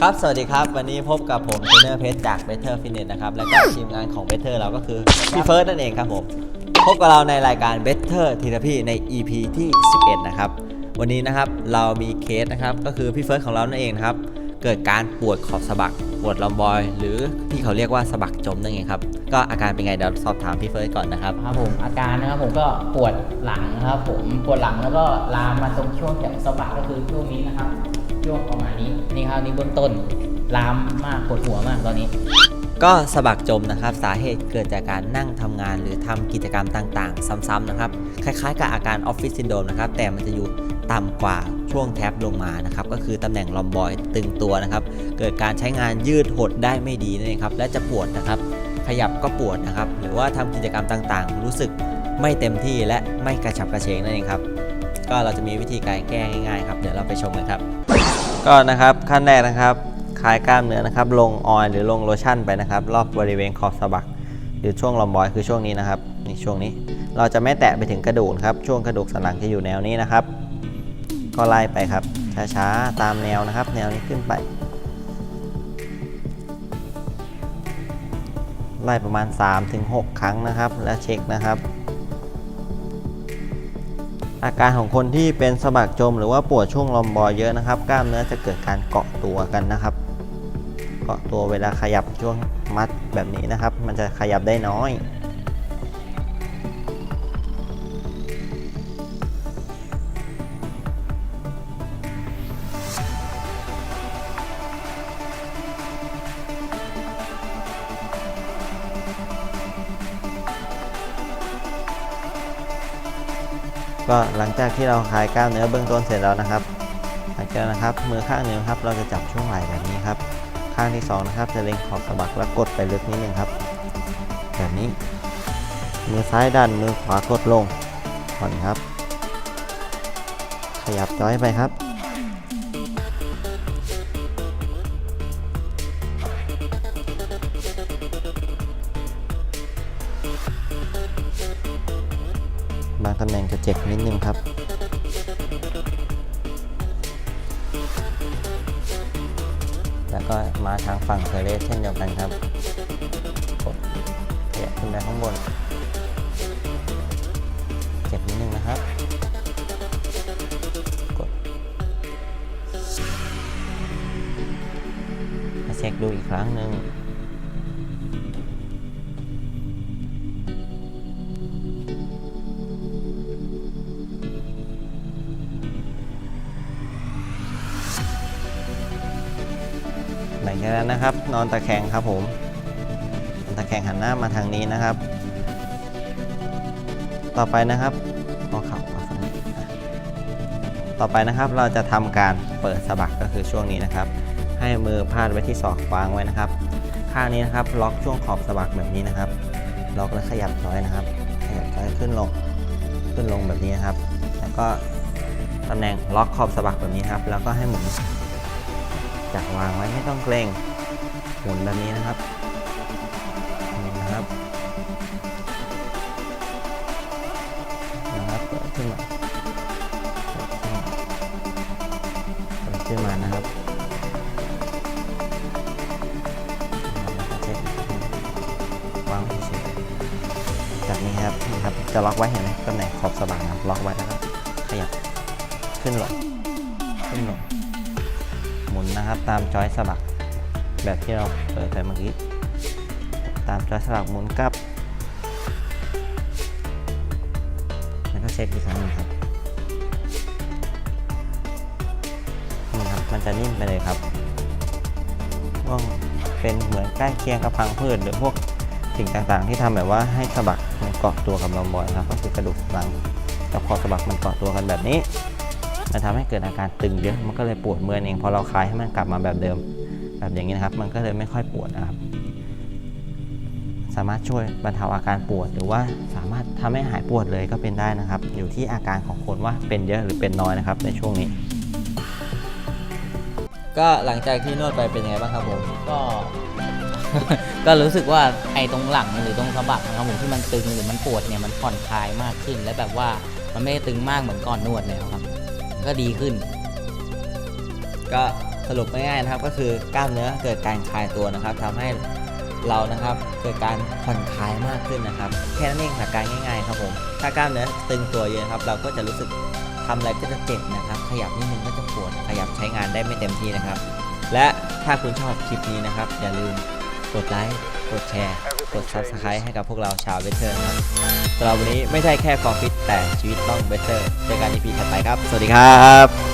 ครับ สวัสดีครับ วันนี้พบกับผมเทรนเนอร์เพชรจาก Better Fitness นะครับ แล้วก็ทีมงานของ Better เราก็คือพี่เฟิร์สนั่นเองครับผม พบกับเราในรายการ Better Therapy ใน EP ที่ 11 นะครับ วันนี้นะครับเรามีเคสนะครับก็คือพี่เฟิร์สของเรานั่นเองนะครับ เกิดการปวดขอบสะบัก ปวดลอมบอย หรือที่เขาเรียกว่าสะบักจมนั่นเองครับ ก็อาการเป็นไงเดี๋ยวสอบถามพี่เฟิร์สก่อนนะครับ ครับผมอาการนะครับผมก็ปวดหลังครับผมปวดหลังแล้วก็ลามมาตรงช่วงแถวสะบักก็คือช่วงนี้นะครับ ช่วงประมาณนี้ นี่ครับนี่เบื้องต้นลามมากปวดหัวมากตอนนี้ ก็สะบักจมนะครับ สาเหตุเกิดจากการนั่งทำงานหรือทำกิจกรรมต่างๆ ซ้ำๆนะครับ คล้ายๆ กับอาการออฟฟิศซินโดรมนะครับ แต่มันจะอยู่ต่ำกว่าช่วงแท็บลงมานะครับ ก็คือตำแหน่งลอมบอยตึงตัวนะครับ เกิดการใช้งานยืดหดได้ไม่ดีนั่นเองครับ และจะปวดนะครับ ขยับก็ปวดนะครับ หรือว่าทำกิจกรรมต่างๆ รู้สึกไม่เต็มที่และไม่กระฉับกระเฉงนั่นเองครับ ก็เราจะมีวิธีการแก้ง่ายๆครับ เดี๋ยวเราไปชมกันครับ ก็นะครับขั้นแรกนะครับคลายกล้ามเนื้อนะครับ ลงออยหรือลงโลชั่นไปนะครับ รอบบริเวณขอบสะบัก หรือช่วงลอมบอยคือช่วงนี้นะครับนี่ช่วงนี้เราจะไม่แตะไปถึงกระดูกครับช่วงกระดูกสันหลังจะอยู่แนวนี้นะครับ ก็ไล่ไปครับช้าๆตามแนวนะครับ แนวนี้ขึ้นไป ไล่ประมาณ 3-6 ครั้งนะครับ และเช็คนะครับ อาการของคนที่เป็นสะบักจมหรือว่าปวดช่วงลอมบอยเยอะนะครับ กล้ามเนื้อจะเกิดการเกาะตัวกันนะครับ เกาะตัวเวลาขยับช่วงมัดแบบนี้นะครับ มันจะขยับได้น้อย ก็หลังจากที่เราคลายกล้ามเนื้อเบื้องต้นเสร็จแล้วนะครับ หลังจากนะครับมือข้างหนึ่งครับ เราจะจับช่วงไหล่แบบนี้ครับ ข้างที่สองนะครับจะเล็งขอบสะบักแล้วกดไปลึกนิดนึงครับ แบบนี้ มือซ้ายดันมือขวากดลงผ่อนครับ ขยับจอยไปครับ บางตำแหน่งจะเจ็บนิดนึงครับแล้วก็มาทางฝั่งเทเลสเช่นเดียวกันครับกดขยับขึ้นไปข้างบน เจ็บนิดนึงนะครับ กดมาเช็คดูอีกครั้งหนึ่ง หลังจากนั้นนะครับ นอนตะแคงครับผมนอนตะแคงหันหน้ามาทางนี้นะครับ ต่อไปนะครับพอเขับมาฝั่งนี้ต่อไปนะครับเราจะทำการเปิดสะบักก็คือช่วงนี้นะครับ ให้มือพาดไว้ที่ศอกวางไว้นะครับ ข้างนี้นะครับล็อกช่วงขอบสะบักแบบนี้นะครับ ล็อกแล้วขยับจอยนะครับ ขยับจอยขึ้นลงขึ้นลงแบบนี้นะครับ แล้วก็ตำแหน่งล็อกขอบสะบักแบบนี้ครับ แล้วก็ให้หมุน จับวางไว้ไม่ต้องเกรงหมุนแบบนี้นะครับหมุนนะครับนะครับเปิดขึ้นมาเปิดขึ้นมานะครับวางเฉยจากนี้ครับนี่ครับจะล็อกไว้เห็นไหมตำแหน่งขอบสะบักนะครับล็อกไว้แล้วก็ขยับขึ้นลงขึ้นลงหมุ นะครับ ตามจอยสลักแบบที่เราเปิดไปเมื่อกี้ ตามจอยสลักหมุนกลับ แล้วก็เช็คอีกครั้งหนึงครับนี่ครับ มันจะนิ่มไปเลยครับว่าเป็นเหมือนใกล้เคียงกับพังพืชหรือพวกสิ่งต่างๆ ที่ทำแบบว่าให้สะบักมันเกาะตัวกับลมบอยนะครับ ก็คือกระดูกหลังกับคอสะบักมันเกาะตัวกันแบบนี้ มันทำให้เกิดอาการตึงเยอะ มันก็เลยปวดเมื่อยเอง พอเราคลายให้มันกลับมาแบบเดิม แบบอย่างนี้นะครับ มันก็เลยไม่ค่อยปวดนะครับ สามารถช่วยบรรเทาอาการปวด หรือว่าสามารถทำให้หายปวดเลยก็เป็นได้นะครับ อยู่ที่อาการของคนว่าเป็นเยอะหรือเป็นน้อยนะครับ ในช่วงนี้ ก็หลังจากที่นวดไปเป็นไงบ้างครับผม ก็ก็รู้สึกว่าไอ้ตรงหลังหรือตรงสะบักนะครับผมที่มันตึงหรือมันปวดเนี่ยมันผ่อนคลายมากขึ้น และแบบว่ามันไม่ตึงมากเหมือนก่อนนวดแล้วครับ ก็ดีขึ้น ก็สรุปง่ายๆนะครับก็คือกล้ามเนื้อเกิดการคลายตัวนะครับทำให้เรานะครับเกิดการผ่อนคลายมากขึ้นนะครับ แค่นั้นเองหลักการง่ายๆครับผมถ้ากล้ามเนื้อตึงตัวเยอะนะครับ เราก็จะรู้สึกทำอะไรก็จะเจ็บนะครับ ขยับนิดนึงก็จะปวดขยับใช้งานได้ไม่เต็มที่นะครับ และถ้าคุณชอบคลิปนี้นะครับ อย่าลืมกดไลค์กดแชร์ กด Subscribe ให้กับพวกเราชาวเวเทอร์นะครับสำหรับวันนี้ไม่ใช่แค่ฟอร์ฟิตแต่ชีวิตต้องเวเทอร์เจอกัน EP ถัดไปครับ สวัสดีครับ